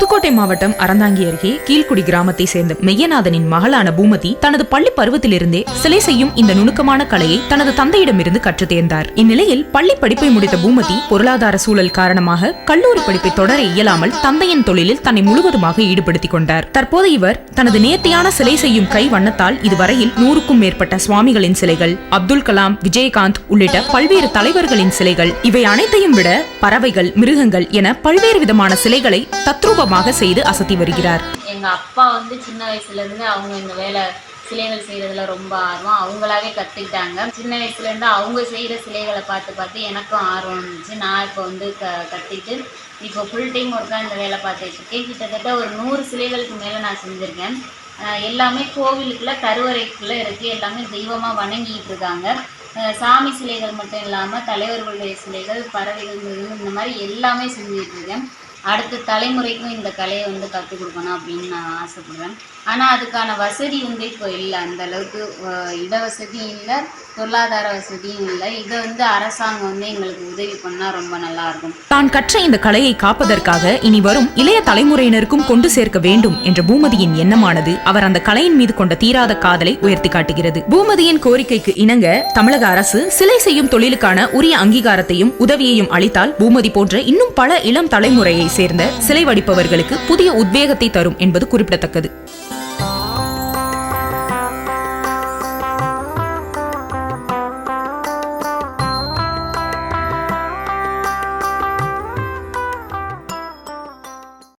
புதுக்கோட்டை மாவட்டம் அறந்தாங்கி அருகே கீழ்குடி கிராமத்தை சேர்ந்த மெய்யநாதனின் மகளான பூமதி தனது பள்ளி பருவத்திலிருந்தே சிலை செய்யும் இந்த நுணுக்கமான கலையை தனது தந்தையிடமிருந்து கற்று தேர்ந்தார் இந்நிலையில் பள்ளி படிப்பை முடித்த பூமதி பொருளாதார சூழல் காரணமாக கல்லூரி படிப்பை தொடர இயலாமல் தந்தையின் தொழிலில் தன்னை முழுவதுமாக ஈடுபடுத்திக் கொண்டார். தற்போது இவர் தனது நேர்த்தியான சிலை செய்யும் கை வண்ணத்தால் இதுவரையில் நூறுக்கும் மேற்பட்ட சுவாமிகளின் சிலைகள் அப்துல் கலாம் விஜயகாந்த் உள்ளிட்ட பல்வேறு தலைவர்களின் சிலைகள் இவை அனைத்தையும் விட பறவைகள் மிருகங்கள் என பல்வேறு விதமான சிலைகளை தத்ரூப தத்ரூபமாக செய்து அசத்தி வருகிறார். எங்க அப்பா வந்து சின்ன வயசுல இருந்து அவங்க இந்த வேலை சிலைகள் செய்யறதுல ரொம்ப ஆர்வம். அவங்களாவே கத்துக்கிட்டாங்க. சின்ன வயசுல இருந்து அவங்க செய்யற சிலைகளை பார்த்து பார்த்து எனக்கும் ஆர்வம் இருந்துச்சு நான் இப்போ வந்து க கத்திட்டு இப்போ ஃபுல் டைம் ஒர்க்காக இந்த வேலை பார்த்துட்டு இருக்கேன். கிட்டத்தட்ட ஒரு நூறு சிலைகளுக்கு மேலே நான் செஞ்சுருக்கேன். எல்லாமே கோவிலுக்குள்ள கருவறைக்குள்ள இருக்கு. எல்லாமே தெய்வமாக வணங்கிட்டு இருக்காங்க சாமி சிலைகள் மட்டும் இல்லாமல் தலைவர்களுடைய சிலைகள் பறவைகள் இந்த மாதிரி எல்லாமே செஞ்சுட்டு இருக்கேன் அடுத்த தலைமுறைக்கும் இந்த கலையை வந்து கற்றுக் கொடுக்கணும் அப்படின்னு நான் ஆசைப்படுறேன் ஆனால் அதுக்கான வசதி வந்து இப்போ இல்லை. அந்த அளவுக்கு இட வசதியும் இல்லை பொருளாதார வசதியும் இல்லை. இதை வந்து அரசாங்கம் வந்து எங்களுக்கு உதவி பண்ணால் ரொம்ப நல்லா இருக்கும். தான் கற்ற இந்த கலையை காப்பதற்காக இனி வரும் இளைய தலைமுறையினருக்கும் கொண்டு சேர்க்க வேண்டும் என்ற பூமதியின் எண்ணமானது அவர் அந்த கலையின் மீது கொண்ட தீராத காதலை உயர்த்தி காட்டுகிறது. பூமதியின் கோரிக்கைக்கு இணங்க தமிழக அரசு சிலை செய்யும் தொழிலுக்கான உரிய அங்கீகாரத்தையும் உதவியையும் அளித்தால் பூமதி போன்ற இன்னும் பல இளம் தலைமுறையை சேர்ந்த சிலை வடிப்பவர்களுக்கு புதிய உத்வேகத்தை தரும் என்பது குறிப்பிடத்தக்கது.